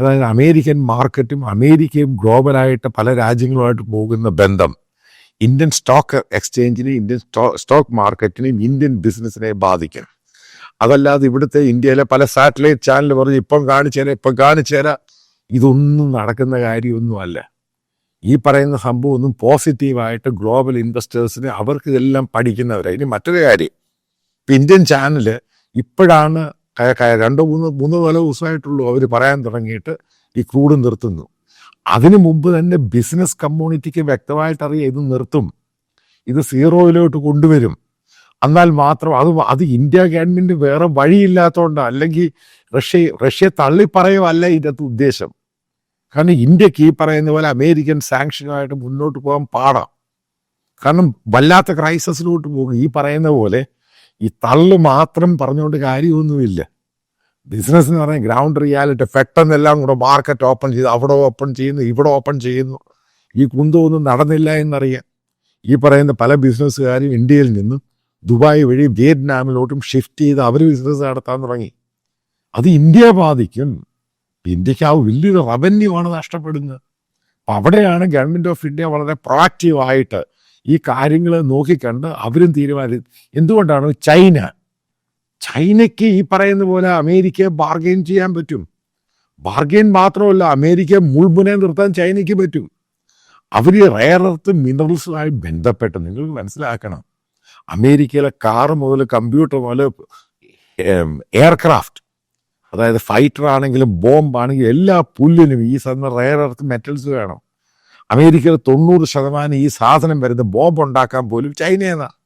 അതായത് അമേരിക്കൻ മാർക്കറ്റും അമേരിക്കയും ഗ്ലോബലായിട്ട് പല രാജ്യങ്ങളുമായിട്ട് പോകുന്ന ബന്ധം. ഇന്ത്യൻ സ്റ്റോക്ക് എക്സ്ചേഞ്ചിനെ ഇന്ത്യൻ സ്റ്റോക്ക് മാർക്കറ്റിനെയും ഇന്ത്യൻ ബിസിനസ്സിനെ ബാധിക്കും. അതല്ലാതെ ഇവിടുത്തെ ഇന്ത്യയിലെ പല സാറ്റലൈറ്റ് ചാനൽ പറഞ്ഞ് ഇപ്പം കാണിച്ചേരാ ഇപ്പം കാണിച്ചേരാ ഇതൊന്നും നടക്കുന്ന കാര്യമൊന്നുമല്ല. ഈ പറയുന്ന സംഭവം ഒന്നും പോസിറ്റീവായിട്ട് ഗ്ലോബൽ ഇൻവെസ്റ്റേഴ്സിന് അവർക്ക് ഇതെല്ലാം പഠിക്കുന്നവരാണ് ഇനി മറ്റൊരു കാര്യം. ഇപ്പം ഇന്ത്യൻ ചാനൽ ഇപ്പോഴാണ് ക- ക- രണ്ടോ മൂന്ന് മൂന്ന് നാലോ ദിവസമായിട്ടുള്ളൂ അവർ പറയാൻ തുടങ്ങിയിട്ട് ഈ ക്രൂഡ് നിർത്തുന്നു. അതിനു മുമ്പ് തന്നെ ബിസിനസ് കമ്മ്യൂണിറ്റിക്ക് വ്യക്തമായിട്ട് അറിയാം ഇത് നിർത്തും. ഇത് സീറോയിലോട്ട് കൊണ്ടുവരും. എന്നാൽ മാത്രം അത് അത് ഇന്ത്യ ഗവൺമെന്റ് വേറെ വഴിയില്ലാത്തതുകൊണ്ട് അല്ലെങ്കിൽ റഷ്യ റഷ്യ തള്ളി പറയുമല്ല ഇതിനകത്ത് ഉദ്ദേശം. കാരണം ഇന്ത്യയ്ക്ക് ഈ പറയുന്ന പോലെ അമേരിക്കൻ സാങ്ഷനുമായിട്ട് മുന്നോട്ട് പോകാൻ പാടാം. കാരണം വല്ലാത്ത ക്രൈസിസിലോട്ട് പോകും. ഈ പറയുന്ന പോലെ ഈ തള്ളു മാത്രം പറഞ്ഞുകൊണ്ട് കാര്യമൊന്നുമില്ല. ബിസിനസ് എന്ന് പറഞ്ഞാൽ ഗ്രൗണ്ട് റിയാലിറ്റി പെട്ടെന്ന് എല്ലാം കൂടെ മാർക്കറ്റ് ഓപ്പൺ ചെയ്ത് അവിടെ ഓപ്പൺ ചെയ്യുന്നു ഇവിടെ ഓപ്പൺ ചെയ്യുന്നു. ഈ കുന്തമൊന്നും നടന്നില്ല എന്നറിയാം ഈ പറയുന്ന പല ബിസിനസ്സുകാരും ഇന്ത്യയിൽ നിന്നും ദുബായ് വഴി വിയറ്റ്നാമിലോട്ടും ഷിഫ്റ്റ് ചെയ്ത് അവർ ബിസിനസ് നടത്താൻ തുടങ്ങി. അത് ഇന്ത്യ ബാധിക്കും. ഇന്ത്യയ്ക്ക് ആ വലിയൊരു റവന്യൂ ആണ് നഷ്ടപ്പെടുന്നത്. അപ്പം അവിടെയാണ് ഗവൺമെന്റ് ഓഫ് ഇന്ത്യ വളരെ പ്രൊആക്റ്റീവ് ആയിട്ട് ഈ കാര്യങ്ങൾ നോക്കിക്കണ്ട് അവരും തീരുമാനിച്ചത്. എന്തുകൊണ്ടാണ്? ചൈന. ചൈനയ്ക്ക് ഈ പറയുന്ന പോലെ അമേരിക്കയെ ബാർഗെയിൻ ചെയ്യാൻ പറ്റും. ബാർഗെയിൻ മാത്രമല്ല അമേരിക്കയെ മുൾമുനെ നിർത്താൻ ചൈനയ്ക്ക് പറ്റും. അവർ റെയർ എർത്ത് മിനറൽസുമായി ബന്ധപ്പെട്ട് നിങ്ങൾ മനസ്സിലാക്കണം. അമേരിക്കയിലെ കാർ മുതൽ കമ്പ്യൂട്ടർ മുതൽ എയർക്രാഫ്റ്റ് അതായത് ഫൈറ്റർ ആണെങ്കിലും ബോംബ് ആണെങ്കിലും എല്ലാ പുല്ലിനും ഈ സാധനം റെയർ എർത്ത് മെറ്റൽസ് വേണം. അമേരിക്കയിൽ തൊണ്ണൂറ് ശതമാനം ഈ സാധനം വരുന്ന ബോംബ് ഉണ്ടാക്കാൻ പോലും ചൈനയെന്നാണ്